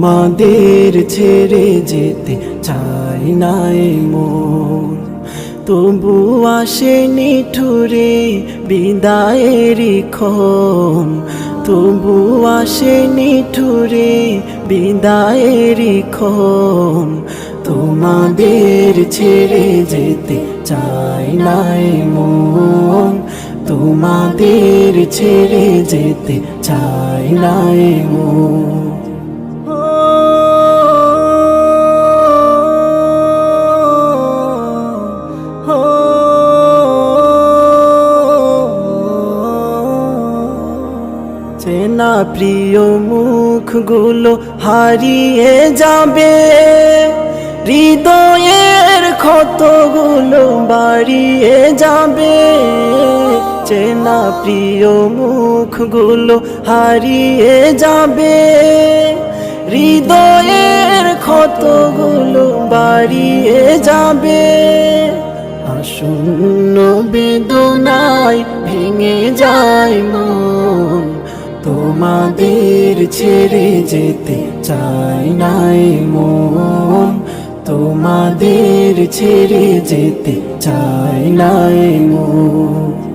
তোমাদের ছেড়ে যেতে চাই নাই মন। তবু আসে নিঠুরে বিদায়েরই ক্ষণ। তবু আসে নিঠুরে বিদায়েরই ক্ষণ। তোমাদের ছেড়ে যেতে চাই নাই মন। তোমাদের ছেড়ে যেতে চাই নাই মন। চেনা প্রিয় মুখগুলো হারিয়ে যাবে। হৃদয়ের ক্ষতগুলো বাড়িয়ে যাবে। চেনা প্রিয় মুখগুলো হারিয়ে যাবে। হৃদয়ের ক্ষতগুলো বাড়িয়ে যাবে। আসন্ন বেদনায় ভেঙে যায় মন। তোমাদের ছেড়ে যেতে চাই নাই মন। তোমাদের ছেড়ে যেতে চাই নাই মন।